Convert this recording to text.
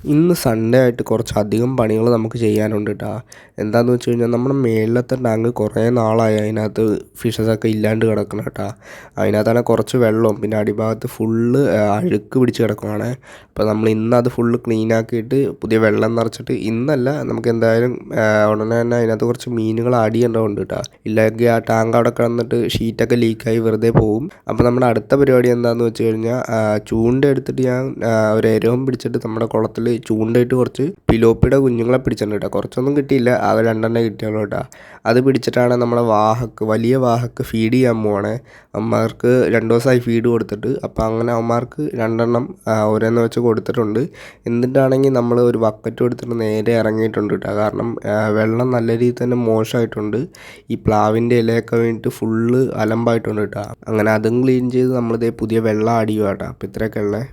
ഇന്ന് സൺഡേ ആയിട്ട് കുറച്ചധികം പണികൾ നമുക്ക് ചെയ്യാനുണ്ട് കേട്ടോ എന്താണെന്ന് വെച്ച് കഴിഞ്ഞാൽ നമ്മുടെ മേളിലത്തെ ടാങ്ക് കുറേ നാളായി അതിനകത്ത് ഫിഷസൊക്കെ ഇല്ലാണ്ട് കിടക്കണം കേട്ടോ അതിനകത്താണെങ്കിൽ കുറച്ച് വെള്ളവും പിന്നെ അടിഭാഗത്ത് ഫുള്ള് അഴുക്ക് പിടിച്ച് കിടക്കുവാണ്. അപ്പോൾ നമ്മൾ ഇന്ന് അത് ഫുള്ള് ക്ലീൻ ആക്കിയിട്ട് പുതിയ വെള്ളം നിറച്ചിട്ട് ഇന്നല്ല നമുക്ക് എന്തായാലും ഉടനെ തന്നെ അതിനകത്ത് കുറച്ച് മീനുകൾ ആഡ് ചെയ്യേണ്ടതുണ്ട് കേട്ടോ ഇല്ലെങ്കിൽ ആ ടാങ്ക് അവിടെ കിടന്നിട്ട് ഷീറ്റൊക്കെ ലീക്കായി വെറുതെ പോകും അപ്പോൾ നമ്മുടെ അടുത്ത പരിപാടി എന്താണെന്ന് വെച്ച് കഴിഞ്ഞാൽ ചൂണ്ട എടുത്തിട്ട് ഞാൻ ഒരു എരവും പിടിച്ചിട്ട് നമ്മുടെ കുളത്തിൽ ചൂണ്ടയിട്ട് കുറച്ച് പിലോപ്പിയുടെ കുഞ്ഞുങ്ങളെ പിടിച്ചിട്ടുണ്ട് കേട്ടോ. കുറച്ചൊന്നും കിട്ടിയില്ല. ആ രണ്ടെണ്ണം കിട്ടിയുള്ളൂ കേട്ടോ. അത് പിടിച്ചിട്ടാണ് നമ്മളെ വാഹക്ക് വലിയ വാഹക്ക് ഫീഡ് ചെയ്യാൻ പോവാണ്. അമ്മമാർക്ക് രണ്ട് ദിവസമായി ഫീഡ് കൊടുത്തിട്ട്. അപ്പോൾ അങ്ങനെ അമ്മമാർക്ക് രണ്ടെണ്ണം ഓരോന്ന് വെച്ച് കൊടുത്തിട്ടുണ്ട്. എന്നിട്ടാണെങ്കിൽ നമ്മൾ ഒരു ബക്കറ്റ് കൊടുത്തിട്ട് നേരെ ഇറങ്ങിയിട്ടുണ്ട് കേട്ടോ. കാരണം വെള്ളം നല്ല രീതിയിൽ തന്നെ മോശമായിട്ടുണ്ട്. ഈ പ്ലാവിന്റെ ഇലയൊക്കെ വേണ്ടിയിട്ട് ഫുള്ള് അലമ്പായിട്ടുണ്ട് കേട്ടോ. അങ്ങനെ അതും ക്ലീൻ ചെയ്ത് നമ്മളിതേ പുതിയ വെള്ളം അടിയുക കേട്ടോ. അപ്പോൾ ഇത്രയൊക്കെ ഉള്ളത്